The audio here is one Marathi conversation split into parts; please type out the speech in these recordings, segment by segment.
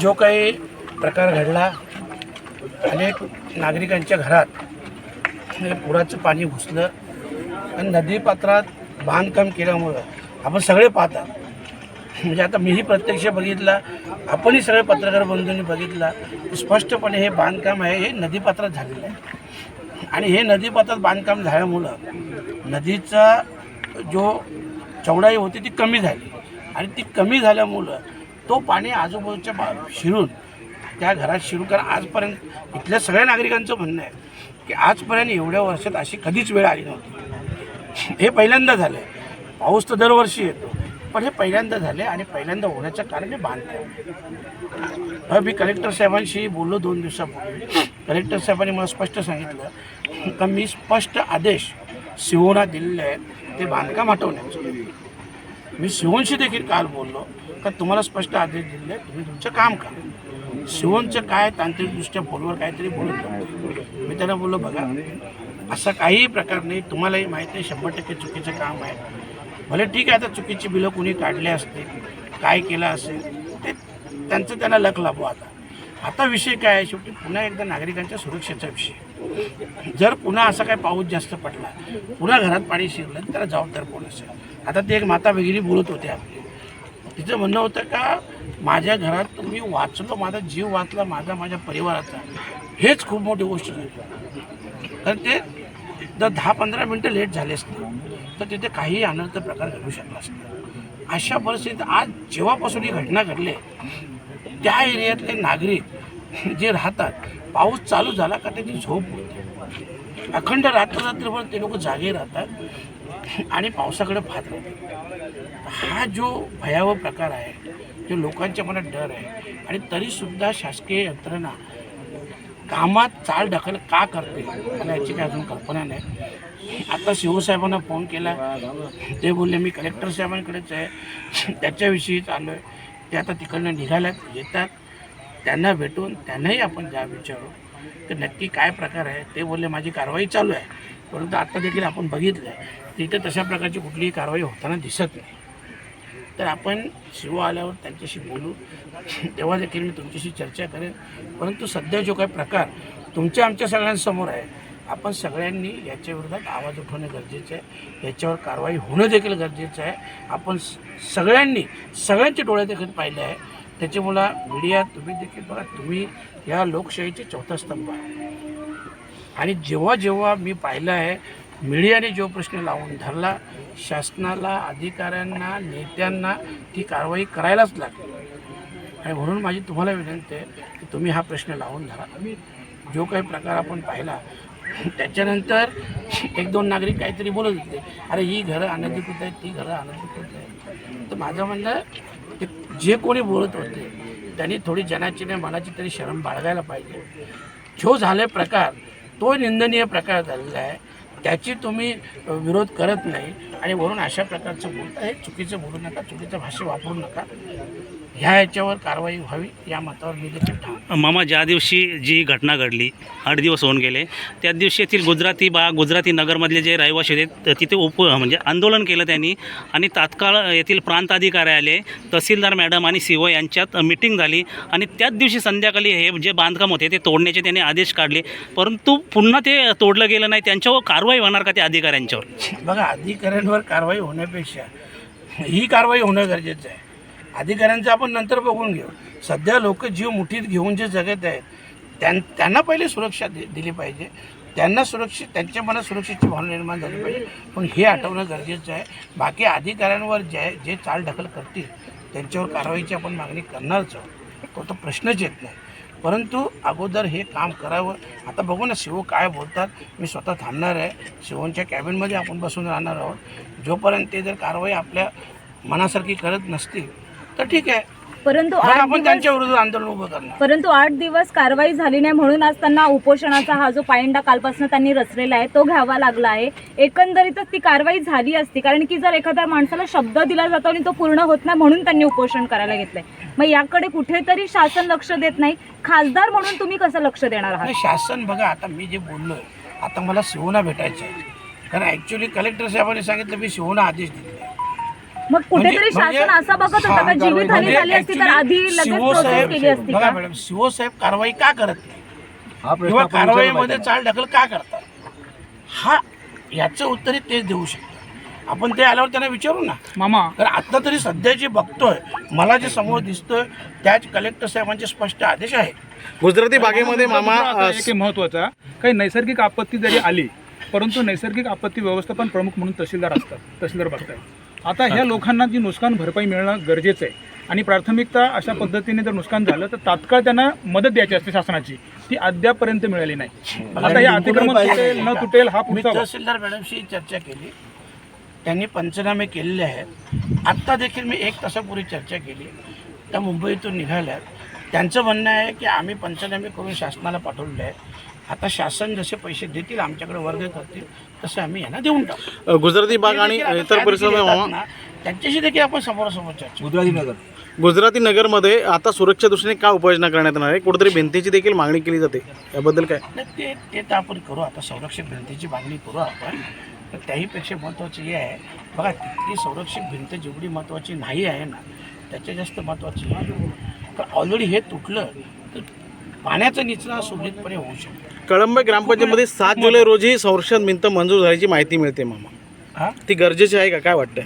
जो काही प्रकार घडला अनेक नागरिकांच्या घरात हे पुराचं पाणी घुसलं आणि नदीपात्रात बांधकाम केल्यामुळं आपण सगळे पाहतात म्हणजे आता मीही प्रत्यक्ष बघितला आपणही सगळे पत्रकार बंधूंनी बघितला स्पष्टपणे हे बांधकाम आहे हे नदीपात्रात झालेलं आहे. आणि हे नदीपात्रात बांधकाम झाल्यामुळं नदीचा जो चौडाई होती ती कमी झाली. आणि ती कमी झाल्यामुळं तो पाणी आजूबाजूच्या बा शिरून त्या घरात शिरून कारण आजपर्यंत इथल्या सगळ्या नागरिकांचं म्हणणं आहे की आजपर्यंत एवढ्या वर्षात अशी कधीच वेळ आली नव्हती. हे पहिल्यांदा झालं आहे पाऊस तर दरवर्षी येतो पण हे पहिल्यांदा झाले आणि पहिल्यांदा होण्याचं कारण हे बांधकाम अ, मी कलेक्टर साहेबांशी बोललो दोन दिवसापूर्वी. कलेक्टर साहेबांनी मला स्पष्ट सांगितलं का मी स्पष्ट आदेश सिवोना दिलेले आहेत ते बांधकाम हटवण्याचे. मी शिवणशी देखील काल बोललो. का तुम्हाला स्पष्ट आदेश दिले तुम्ही तुमचं काम करा. शिवनचं काय तांत्रिकदृष्ट्या फोनवर काहीतरी बोलत मी त्यांना बोललो बघा असा काहीही प्रकार नाही तुम्हालाही माहिती आहे शंभर टक्के चुकीचं काम आहे. भले ठीक आहे आता चुकीची बिलं कुणी काढली असतील काय केलं असेल ते त्यांचं त्यांना लक लाभो आता. आता विषय काय आहे शेवटी पुन्हा एकदा नागरिकांच्या सुरक्षेचा विषय. जर पुन्हा असा काय पाऊस जास्त पडला पुन्हा घरात पाणी शिरलं तर त्याला जबाबदार कोण असेल? आता ते एक माता भगिनी बोलत होते आपली. तिचं म्हणणं होतं का माझ्या घरात तुम्ही वाचलो माझा जीव वाचला माझा माझ्या परिवाराचा. हेच खूप मोठी गोष्ट झाली. कारण ते जर दहा पंधरा मिनटं लेट झाले असते तर तिथे काही अनर्थ प्रकार घडू शकला असता. अशा परिस्थितीत आज जेव्हापासून ही घटना घडली त्या एरियातले नागरिक जे राहतात पाऊस चालू झाला का त्याची झोप होते. अखंड रात्र रात्रभर ते लोक जागे राहतात आणि पावसाकडे पाहत राहतात. हा जो भयावह प्रकार आहे जो लोकांच्या मनात डर आहे आणि तरीसुद्धा शासकीय यंत्रणा कामात चाल ढकल का करते मला याची काही अजून कल्पना नाही. आता शिवसाहेबांना फोन केला. ते बोलले मी कलेक्टर साहेबांकडेच आहे. त्याच्याविषयी चालू आहे. ते आता तिकडनं निघाल्यात येतात. त्यांना भेटून त्यांनाही आपण जा विचारू. तर नक्की काय प्रकार आहे? ते बोलले माझी कारवाई चालू आहे. परंतु आता देखील आपण बघितलं आहे तिथे तशा प्रकारची कुठलीही कारवाई होताना दिसत नाही. तर आपण शिव आल्यावर त्यांच्याशी बोलू. तेव्हा देखील मी तुमच्याशी चर्चा करेन. परंतु सध्या जो काही प्रकार तुमच्या आमच्या सगळ्यांसमोर आहे आपण सगळ्यांनी याच्या विरोधात आवाज उठवणे गरजेचं आहे. याच्यावर कारवाई होणं देखील गरजेचं आहे. आपण स- सगळ्यांनी सगळ्यांचे डोळे देखील पाहिले आहे. त्याच्यामुळं मीडिया तुम्ही देखील बघा तुम्ही या लोकशाहीचे चौथा स्तंभ आहे. आणि जेव्हा जेव्हा मी पाहिलं आहे मीडियाने जो प्रश्न लावून धरला शासनाला अधिकाऱ्यांना नेत्यांना ती कारवाई करायलाच लागली. आणि म्हणून माझी तुम्हाला विनंती आहे की तुम्ही हा प्रश्न लावून धरा. जो काही प्रकार आपण पाहिला त्याच्यानंतर एक दोन नागरिक काहीतरी बोलत होते अरे ही घरं अनधिकृत आहेत ती घरं अनधिकृत आहेत. तर माझं म्हणणं ते जे कोणी बोलत होते त्यांनी थोडी जनाची नाही मनाची तरी शरम बाळगायला पाहिजे. जो झाले प्रकार तो निंदनीय प्रकार झालेला आहे. त्याची तुम्ही विरोध करत नाही. आणि वरून अशा प्रकारचं बोलता हे चुकीचं बोलू नका चुकीचं भाषा वापरू नका. ह्या याच्यावर कारवाई व्हावी या मतावर मी देखील ठाम मामा ज्या दिवशी जी घटना घडली आठ दिवस होऊन गेले त्या दिवशी येथील गुजराती बा गुजराती नगरमधले जे रहिवासी होते त- तिथे उप म्हणजे आंदोलन केलं त्यांनी. आणि तात्काळ येथील प्रांत अधिकारी आले तहसीलदार मॅडम आणि सी ओ यांच्यात मिटिंग झाली. आणि त्याच दिवशी संध्याकाळी हे जे बांधकाम होते ते तोडण्याचे त्यांनी आदेश काढले. परंतु पुन्हा ते तोडलं गेलं नाही त्यांच्यावर कारवाई होणार का त्या अधिकाऱ्यांच्यावर? बघा अधिकाऱ्यांवर कारवाई होण्यापेक्षा ही कारवाई होणं गरजेचं आहे. अधिकाऱ्यांचं आपण नंतर बघून घेऊ. सध्या लोक जीव मुठीत घेऊन जे जगत आहेत त्यां त्यांना पहिले सुरक्षा दि दिली पाहिजे. त्यांना सुरक्षित त्यांच्या मनात सुरक्षेची भावना निर्माण झाली पाहिजे. पण हे आठवणं गरजेचं आहे. बाकी अधिकाऱ्यांवर जे जे चालढकल करतील त्यांच्यावर कारवाईची आपण मागणी करणारच आहोत. तो तर प्रश्नच येत नाही. परंतु अगोदर हे काम करावं. आता बघू ना शिव काय बोलतात. मी स्वतः थांबणार आहे. शिवोंच्या कॅबिनमध्ये आपण बसून राहणार आहोत. जोपर्यंत ते जर कारवाई आपल्या मनासारखी करत नसतील तर ठीक आहे. परंतु मग आठ आपण दिवस त्यांच्या विरुद्ध आंदोलन उभं करणार. परंतु आठ दिवस कारवाई झाली नाही म्हणून आज त्यांना उपोषणाचा हा जो पायंडा कालपासून त्यांनी रचलेला आहे तो घ्यावा लागला आहे. एकंदरीतच ती कारवाई झाली असती कारण की जर एखाद्या माणसाला शब्द दिला जातो आणि तो पूर्ण होत नाही म्हणून त्यांनी उपोषण करायला घेतलंय. मग याकडे कुठेतरी शासन लक्ष देत नाही. खासदार म्हणून तुम्ही कसं लक्ष देणार आहात? आणि शासन बघा आता मी जे बोललो आता मला शिवना भेटायचं आहे. कारण ॲक्च्युली कलेक्टर साहेबांनी सांगितलं मी शिवना आदेश दिले मग कुठेतरी म्हणजे- शासन म्हणजे- असं बघत होतं का हा, जीवितहानी म्हणजे झाली असती तर actually आधी लगेच शिवो प्रोसेस साहेब- केली असती बघा का मॅडम शिवो साहेब कारवाई का करत नाही? हा प्रश्न किंवा आपण विचारला कारवाईमध्ये पाहिजे. चाल ढकल का करतात? हा याचं उत्तरही तेच देऊ शकतात. आपण ते आल्यावर त्यांना विचारू ना. मामा. तर आता तरी सध्या जे बघतोय मला जे समोर दिसतोय त्याच कलेक्टर साहेबांचे स्पष्ट आदेश आहेत. गुजराती बागेमध्ये मामा अ, आहे महत्त्वाचा काही नैसर्गिक आपत्ती जरी आली परंतु नैसर्गिक आपत्ती व्यवस्थापन प्रमुख म्हणून तहसीलदार असतात तहसीलदार बघतात आता ह्या लोकांना जी नुकसान भरपाई मिळणं गरजेचं आहे. आणि प्राथमिकता अशा पद्धतीने जर नुकसान झालं तर तात्काळ त्यांना मदत द्यायची असते शासनाची. ती अद्यापपर्यंत मिळाली नाही. आता हे अतिक्रमण तुटेल न तुटेल हा पुढचा. तहसीलदार मॅडमशी चर्चा केली. त्यांनी पंचनामे केलेले आहेत. आत्ता देखील मी एक तासापूर्वी चर्चा केली. त्या मुंबईतून निघाल्यात. त्यांचं म्हणणं आहे की आम्ही पंचनामे करून शासनाला पाठवलेले आहे आता शासन जसे पैसे देतील आमच्याकडे वर्ग करतील तसे आम्ही यांना देऊन टाकू. गुजराती बाग आणि इतर ना, त्यांच्याशी देखील आपण समोरासमोर चर्चा गुजराती नगर. गुजराती नगरमध्ये आता सुरक्षा दृष्टीने काय उपाययोजना करण्यात येणार आहे? कुठेतरी भिंतीची देखील मागणी केली जाते. याबद्दल काय? नाही ते ते तर आपण करू आता संरक्षक भिंतीची मागणी करू आपण. तर त्याहीपेक्षा महत्त्वाचं हे आहे. बघा ती संरक्षक भिंत जेवढी महत्त्वाची नाही आहे ना त्याच्या जास्त महत्त्वाची आहे कारण ऑलरेडी हे तुटलं तर पाण्याचा निचरा सुरळीतपणे होऊ शकतो. कळंब ग्रामपंचायतमध्ये सात जुलै रोजी संरक्षण भिंत मंजूर झाल्याची माहिती मिळते मामा. हां? ती गरजेची आहे का? काय वाटतं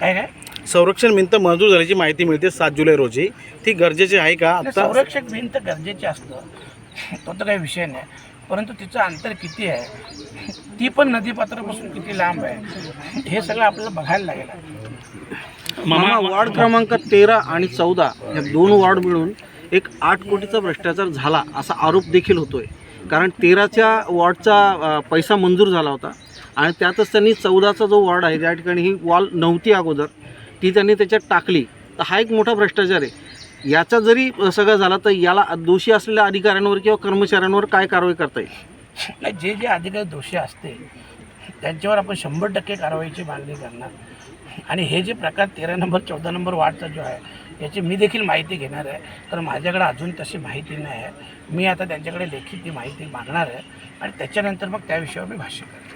काय काय? संरक्षण भिंत मंजूर झाल्याची माहिती मिळते सात जुलै रोजी. ती गरजेची आहे का? आता संरक्षक भिंत गरजेचे असतं. तो तर काही विषय नाही. परंतु तिचं अंतर किती आहे? ती पण नदीपात्रापासून किती लांब आहे? हे सगळं आपल्याला बघायला लागेल. मामा वॉर्ड क्रमांक तेरा आणि चौदा या दोन वॉर्ड मिळून एक आठ कोटीचा भ्रष्टाचार झाला असा आरोप देखील होतोय. कारण तेराच्या वॉर्डचा पैसा मंजूर झाला होता. आणि त्यातच त्यांनी चौदाचा जो वॉर्ड आहे त्या ठिकाणी ही वॉल नव्हती अगोदर ती त्यांनी त्याच्यात टाकली. तर हा एक मोठा भ्रष्टाचार आहे. याचा जरी सगळं झाला तर याला दोषी असलेल्या अधिकाऱ्यांवर किंवा कर्मचाऱ्यांवर काय कारवाई करता येईल? नाही जे जे अधिकारी दोषी असते त्यांच्यावर आपण शंभर टक्के कारवाईची मागणी करणार. आणि हे जे प्रकार तेरा नंबर चौदा नंबर वार्डचा जो आहे याची मी देखील माहिती घेणार आहे. कारण माझ्याकडे अजून तशी माहिती नाही आहे. मी आता त्यांच्याकडे लेखी ती माहिती मागणार आहे आणि त्याच्यानंतर मग त्या विषयावर मी भाष्य करेन.